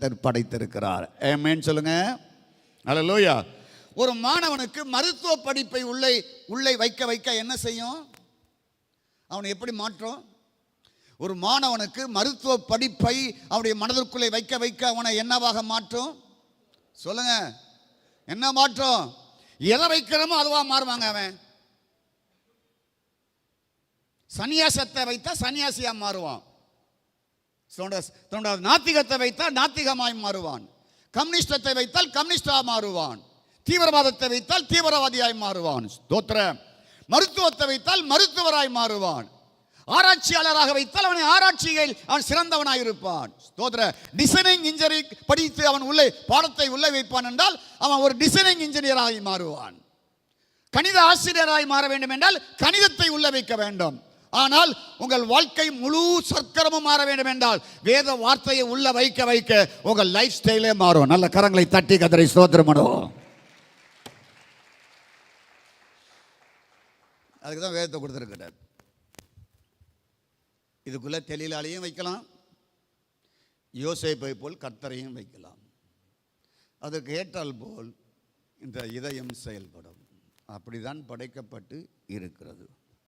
கர்த்தர் படைத்திருக்கிறார். ஏமேன்னு சொல்லுங்க. லோயா ஒரு மாணவனுக்கு மருத்துவ படிப்பை உள்ளே உள்ளே வைக்க வைக்க என்ன செய்யும்? அவனை எப்படி மாற்றும்? ஒரு மாணவனுக்கு மருத்துவ படிப்பை அவனுடைய மனதிற்குள்ளே வைக்க வைக்க அவனை என்னவாக மாற்றும்? சொல்லுங்க. என்ன மாற்றம்? எதை வைக்கிறோமோ அதுவாக மாறுவாங்க அவன். சன்னியாசத்தை வைத்தா சன்னியாசியாக மாறுவான். தன்னுடைய நாத்திகத்தை வைத்தால் நாத்திகமாய் மாறுவான். கம்யூனிஸ்டத்தை வைத்தால் கம்யூனிஸ்டாக மாறுவான். தீவிரவாதத்தை வைத்தால் தீவிரவாதியாய் மாறுவான். தோத்திர மருத்துவத்தை வைத்தால் மருத்துவராய் மாறுவான். ஆராய்ச்சியாளராக வைத்தால் அவனை ஆராய்ச்சியில் அவன் சிறந்தவனாய் இருப்பான். தோத்திர டிசைனிங் இன்ஜினியரிங் படித்து அவன் உள்ளே பாடத்தை உள்ளே வைப்பான் என்றால் அவன் ஒரு டிசைனிங் இன்ஜினியராகி மாறுவான். கணித ஆசிரியராய் மாற வேண்டும் என்றால் கணிதத்தை உள்ள வைக்க வேண்டும். ஆனால் உங்கள் வாழ்க்கை முழு சர்க்கரமும் மாற வேண்டும் என்றால் வேத வார்த்தையை உள்ள வைக்க வைக்க உங்கள் லைஃப் ஸ்டைலே மாறும். நல்ல கரங்களை தட்டி கதரை ஸ்தோத்திரமடும் அதுக்கு தான் வேதத்தை கொடுத்துருக்கிறார். இதுக்குள்ளே தெளிலாலையும் வைக்கலாம். யோசைப்பை போல் கர்த்தரையும் வைக்கலாம். அதற்கு ஏற்றால் போல் இந்த இதயம் செயல்படும். அப்படிதான் படைக்கப்பட்டு இருக்கிறது.